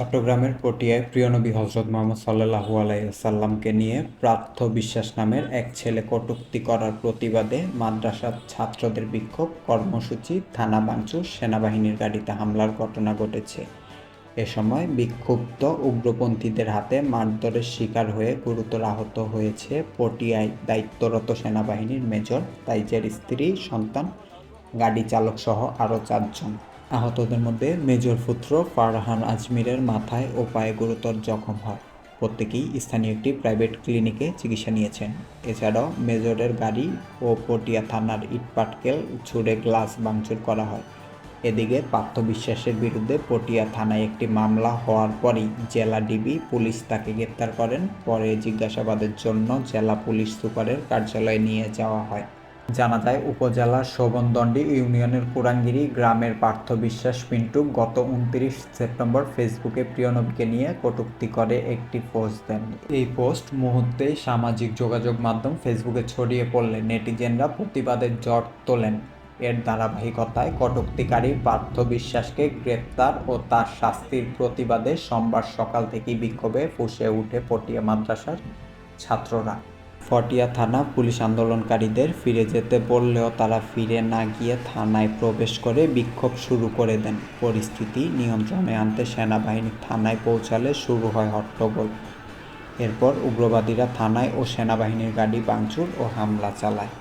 চট্টগ্রামের পটিয়ায় প্রিয়নবী হজরত মোহাম্মদ সাল্লাহু আলাইসাল্লামকে নিয়ে প্রার্থ বিশ্বাস নামের এক ছেলে কটূক্তি করার প্রতিবাদে মাদ্রাসার ছাত্রদের বিক্ষোভ, কর্মসূচি, থানা ভাঙচুর, সেনাবাহিনীর গাড়িতে হামলার ঘটনা ঘটেছে। এ সময় বিক্ষুব্ধ উগ্রপন্থীদের হাতে মারধরের শিকার হয়ে গুরুতর আহত হয়েছে পটিয়ায় দায়িত্বরত সেনাবাহিনীর মেজর, তাইজের স্ত্রী, সন্তান গাড়ি চালক সহ আরও চারজন। আহতদের মধ্যে মেজর পুত্র ফারহান আজমিরের মাথায় ও পায়ে গুরুতর জখম হয়। প্রত্যেকেই স্থানীয় একটি প্রাইভেট ক্লিনিকে চিকিৎসা নিয়েছেন। এছাড়াও মেজরের গাড়ি ও পটিয়া থানার ইটপাটকেল ছুড়ে গ্লাস ভাঙচুর করা হয়। এদিকে পার্থ বিশ্বাসের বিরুদ্ধে পটিয়া থানায় একটি মামলা হওয়ার পরই জেলা ডিবি পুলিশ তাকে গ্রেপ্তার করেন। পরে জিজ্ঞাসাবাদের জন্য জেলা পুলিশ সুপারের কার্যালয়ে নিয়ে যাওয়া হয়। জানা যায় উপজেলার শোভনদণ্ডী ইউনিয়নের কুরাঙ্গিরি গ্রামের পার্থ বিশ্বাস পিন্টু গত উনত্রিশ সেপ্টেম্বর ফেসবুকে প্রিয়নবীকে নিয়ে কটুক্তি করে একটি পোস্ট দেন। এই পোস্ট মুহূর্তেই সামাজিক যোগাযোগ মাধ্যম ফেসবুকে ছড়িয়ে পড়লে নেটিজেনরা প্রতিবাদের ঝড় তোলেন। এর ধারাবাহিকতায় কটুক্তিকারী পার্থ বিশ্বাসকে গ্রেপ্তার ও তার শাস্তির প্রতিবাদে সোমবার সকাল থেকেই বিক্ষোভে ফুসে উঠে পটিয়া মাদ্রাসার ছাত্ররা। ফটিয়া থানা পুলিশ আন্দোলনকারীদের ফিরে যেতে বললেও তারা ফিরে না গিয়ে থানায় প্রবেশ করে বিক্ষোভ শুরু করে দেন। পরিস্থিতি নিয়ন্ত্রণে আনতে সেনাবাহিনী থানায় পৌঁছালে শুরু হয় হট্টগোল। এরপর উগ্রবাদীরা থানায় ও সেনাবাহিনীর গাড়ি ভাঙচুর ও হামলা চালায়।